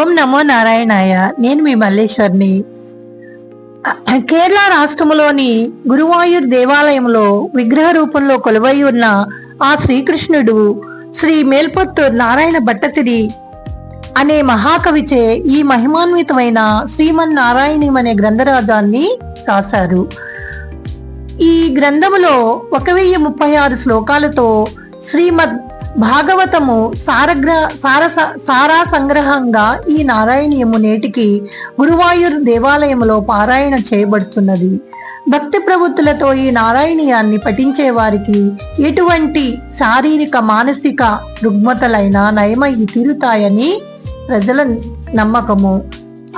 ఓం నమో నారాయణాయ. నేను మీ మల్లేశ్వర్ని. కేరళ రాష్ట్రములోని గురువాయూర్ దేవాలయంలో విగ్రహ రూపంలో కొలువై ఉన్న ఆ శ్రీకృష్ణుడు శ్రీ మేల్పత్తూర్ నారాయణ భట్టతిరి అనే మహాకవిచే ఈ మహిమాన్వితమైన శ్రీమన్ నారాయణీయం అనే గ్రంథరాజాన్ని రాశారు. ఈ గ్రంథములో ఒక వెయ్యి ముప్పై ఆరు శ్లోకాలతో శ్రీమద్ భాగవతము సారగ్ర సారస సారా సంగ్రహంగా ఈ నారాయణీయము నేటికి గురువాయూర్ దేవాలయములో పారాయణ చేయబడుతున్నది. భక్తి ప్రవృత్తులతో ఈ నారాయణీయాన్ని పఠించే వారికి ఎటువంటి శారీరక మానసిక రుగ్మతలైన నయమయ్యి తీరుతాయని ప్రజల నమ్మకము.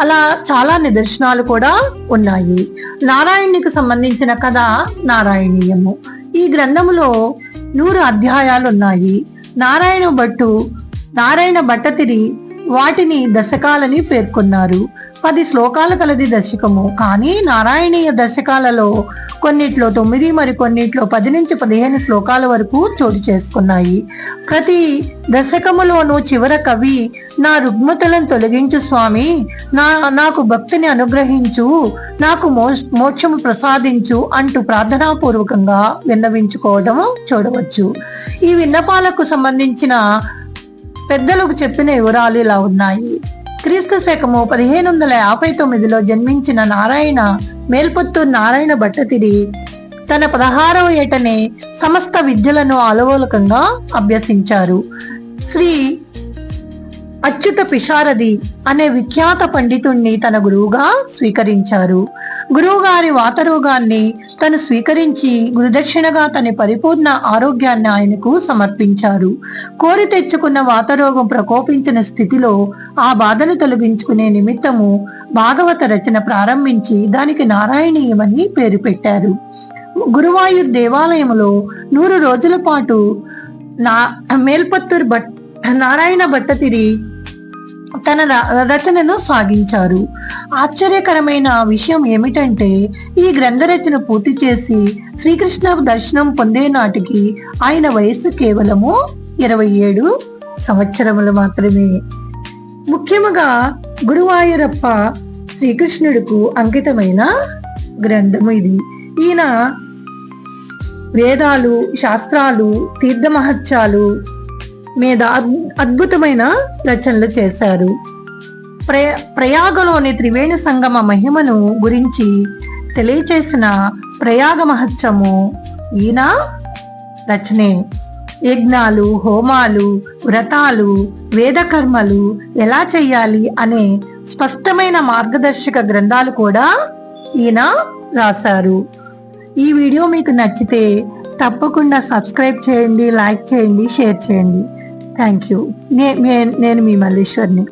అలా చాలా నిదర్శనాలు కూడా ఉన్నాయి. నారాయణునికి సంబంధించిన కథ నారాయణీయము. ఈ గ్రంథములో నూరు అధ్యాయాలు ఉన్నాయి నారాయణ భట్టు నారాయణ భట్టతిరి వాటిని దశకాలని పేర్కొన్నారు. పది శ్లోకాల కలది దశకము కానీ నారాయణీయ దశకాలలో కొన్నిట్లో తొమ్మిది మరి కొన్నిట్లో పది నుంచి పదిహేను శ్లోకాల వరకు చోటు చేసుకున్నాయి. ప్రతి దశకములోనూ చివర కవి నా రుగ్మతలను తొలగించు స్వామి నా నాకు భక్తిని అనుగ్రహించు నాకు మోక్షము ప్రసాదించు అంటూ ప్రార్థనాపూర్వకంగా విన్నవించుకోవడం చూడవచ్చు. ఈ విన్నపాలకు సంబంధించిన పెద్దలకు చెప్పిన వివరాలు ఇలా ఉన్నాయి. క్రీస్తు శకము పదిహేను వందల యాభై తొమ్మిదిలో జన్మించిన నారాయణ మేల్పత్తూరు నారాయణ భట్టతిరి తన పదహారవ ఏటనే సమస్త విద్యలను అలవోలకంగా అభ్యసించారు. శ్రీ అచ్యుత పిషారది అనే విఖ్యాత పండితుణ్ణి తన గురువుగా స్వీకరించారు. గురువుగారి వాతరోగాన్ని తను స్వీకరించి గురుదక్షిణగా తన పరిపూర్ణ ఆరోగ్యాన్ని ఆయనకు సమర్పించారు. కోరి తెచ్చుకున్న వాతరోగం ప్రకోపించిన స్థితిలో ఆ బాధను తొలగించుకునే నిమిత్తము భాగవత రచన ప్రారంభించి దానికి నారాయణీయమని పేరు పెట్టారు. గురువాయూర్ దేవాలయంలో నూరు రోజుల పాటు నా మేల్పత్తూర్ భట్ నారాయణ భట్టతిరి తన రచనను సాగించారు. ఆశ్చర్యకరమైన విషయం ఏమిటంటే ఈ గ్రంథ రచన పూర్తి చేసి శ్రీకృష్ణ దర్శనం పొందే నాటికి ఆయన వయసు కేవలము ఇరవై ఏడు సంవత్సరములు మాత్రమే. ముఖ్యముగా గురువాయూరప్ప శ్రీకృష్ణుడుకు అంకితమైన గ్రంథము ఇది. ఈయన వేదాలు శాస్త్రాలు తీర్థమహత్యాలు మీద అద్భుతమైన రచనలు చేశారు. ప్రయ ప్రయాగలోని త్రివేణి సంగమ మహిమను గురించి తెలియచేసిన ప్రయాగ మహత్సము ఈయన రచనే. యజ్ఞాలు హోమాలు వ్రతాలు వేదకర్మలు ఎలా చేయాలి అనే స్పష్టమైన మార్గదర్శక గ్రంథాలు కూడా ఈయన రాశారు. ఈ వీడియో మీకు నచ్చితే తప్పకుండా సబ్స్క్రైబ్ చేయండి లైక్ చేయండి షేర్ చేయండి. Thank you. నేను మీ మల్లేశ్వర్ని.